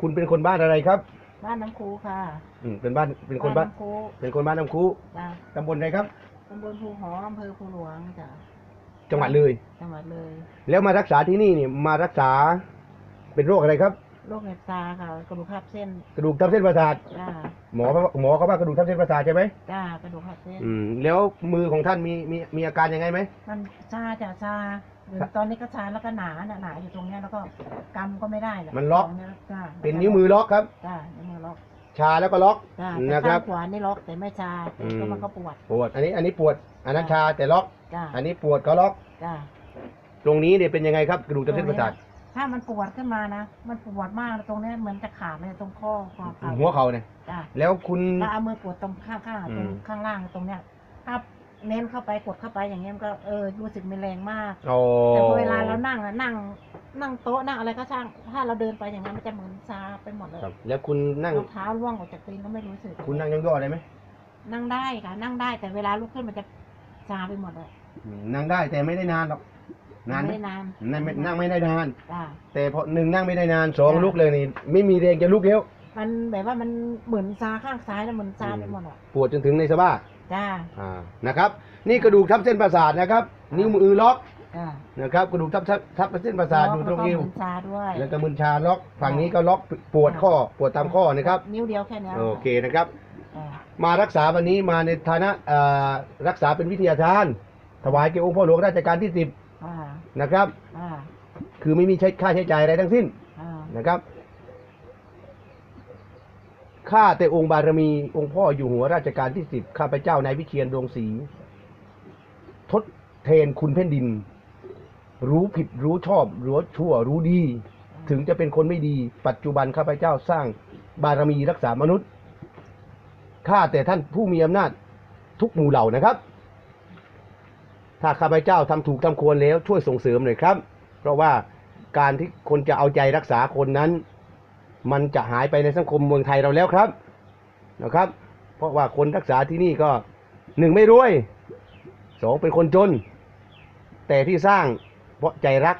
คุณเป็นคนบ้านอะไรครับ บ้านน้ำคูค่ะอืมเป็นบ้านเป็นคนบ้านน้ำคูเป็นคนบ้านน้ำคูจ้ะตำบลไหนครับ ตำบลภูหออำเภอภูหลวงจ้ะจังหวัดเลย จังหวัดเลยแล้วมารักษาที่นี่นี่มารักษา เป็นโรคอะไรครับ โรคเห็บตาค่ะกระดูกทับเส้นกระดูกทับเส้นประสาทจ้าหมอเขาหมอเขาว่ากระดูกทับเส้นประสาทใช่ไหมจ้ากระดูกทับเส้นอืมแล้วมือของท่านมีมีมีอาการยังไงไหมมันชาจ้ะชา หรือตอนนี้ก็ชาแล้วก็หนาน่ะหนาอยู่ตรงเนี้ยแล้วก็กำก็ไม่ได้ะมันล็อก ตรงเนี้ยจ้าเป็นนิ้วมือล็อกครับ จ้านิ้วมือล็อกชาแล้วก็ล็อกจ้าแต่นะครัข้าบ งขวานี่ล็อกแต่ไม่ชาแต่อืม ก็มันก็ปวดปวด อันนี้อันนี้ปวดอันนั้นชาแต่ล็อก จ้าอันนี้ปวดก็ล็อก จ้าตรงนี้เนี่ยเป็นยังไงครับกระดูกทับเส้นประสาทถ้ามันปวดขึ้นมานะมันปวดมากตรงเนี้ยเหมือนจะขาดเลยตรงข้อคอเข่าหัวเข่าเนี่ย จ้าแล้วคุณ แล้วเอามือกดตรงข้างๆตรงอืม ข้างล่างตรงเนี้ยถ้า เน้นเข้าไปกดเข้าไปอย่างเงี้ยมันก็เออรู้สึกมีแรงมากอ๋อแต่พอเวลาเรานั่งอะนั่ง นั่งโต๊ะนั่งอะไรก็ช่าง ถ้าเราเดินไปอย่างนั้นมันจะเหมือนชาไปหมดเลยครับ แล้วคุณนั่ง รองเท้าร่วงออกจากตีนก็ไม่รู้สึกคุณนั่งย่อๆได้ไหมนั่งได้ค่ะนั่งได้แต่เวลาลุกขึ้นมันจะชาไปหมดเลยอืมนั่งได้แต่ไม่ได้นานหรอกนานไหมไม่ได้นานนั่งไม่นั่งไม่ได้นาน จ้าแต่พอหนึ่งนั่งไม่ได้นานสองจ้ะ ลุกเลยนี่ไม่มีแรงจะลุกแล้วมันแบบว่ามันเหมือนชาข้างซ้ายแล้วเหมือนชาไปหมดอะปวดจนถึงในสะบ้า จ้าอ่านะครับ นี่กระดูกทับเส้นประสาทนะครับ นิ้วมือล็อกจ้านะครับ กระดูกทับทับทับเส้นประสาทอยู่ตรงนิ้วแล้วก็เหมือนชาด้วย แล้วก็มือชาล็อกฝั่งนี้ก็ล็อกปวดข้อปวดตามข้อนะครับ นิ้วเดียวแค่เนี้ยโอเคนะครับ จ้ามารักษาวันนี้มาในฐานะเอ่อรักษาเป็นวิทยาทาน ถวายแก่องค์พ่อหลวงรัชกาลที่สิบอ่านะครับ อ่าคือไม่มีใช้ค่าใช้จ่ายอะไรทั้งสิ้นอ่านะครับ ข้าแต่องค์บารมีองค์พ่ออยู่หัวราชการที่สิบข้าพเจ้านายวิเชียนดวงศรีทดแทนคุณแผ่นดิน รู้ผิดรู้ชอบรู้ชั่วรู้ดี ถึงจะเป็นคนไม่ดี ปัจจุบันข้าพเจ้าสร้างบารมีรักษามนุษย์ข้าแต่ท่านผู้มีอำนาจทุกหมู่เหล่านะครับ ถ้าข้าพเจ้าทำถูกทำควรแล้วช่วยส่งเสริมหน่อยครับ เพราะว่าการที่คนจะเอาใจรักษาคนนั้น มันจะหายไปในสังคมเมืองไทยเราแล้วครับนะครับ เพราะว่าคนรักษาที่นี่ก็หนึ่งไม่รวยสองเป็นคนจน แต่ที่สร้างเพราะใจรัก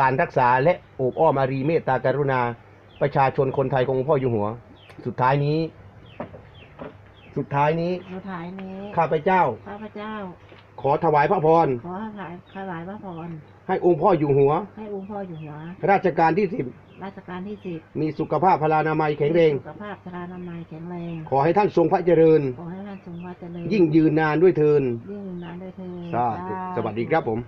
การรักษาและโอบอ้อมอารีเมตตากรุณาประชาชนคนไทยขององค์พ่ออยู่หัว สุดท้ายนี้ สุดท้ายนี้สุดท้ายนี้ข้าพเจ้า ข้าพเจ้า ขอถวายพระพร ขอ ถวายถวายพระพร ให้องค์พ่ออยู่หัว ให้องค์พ่ออยู่หัว ราชการที่สิบราชการที่สิบมีสุขภาพพลานามัยแข็งแรง สุขภาพพรานามัยแข็งแรง ขอให้ท่านทรงพระเจริญ ขอให้ท่านทรงพระเจริญ ยิ่งยืนนานด้วยเทินยิ่งนานด้วยเทินสาธุสวัสดีครับผม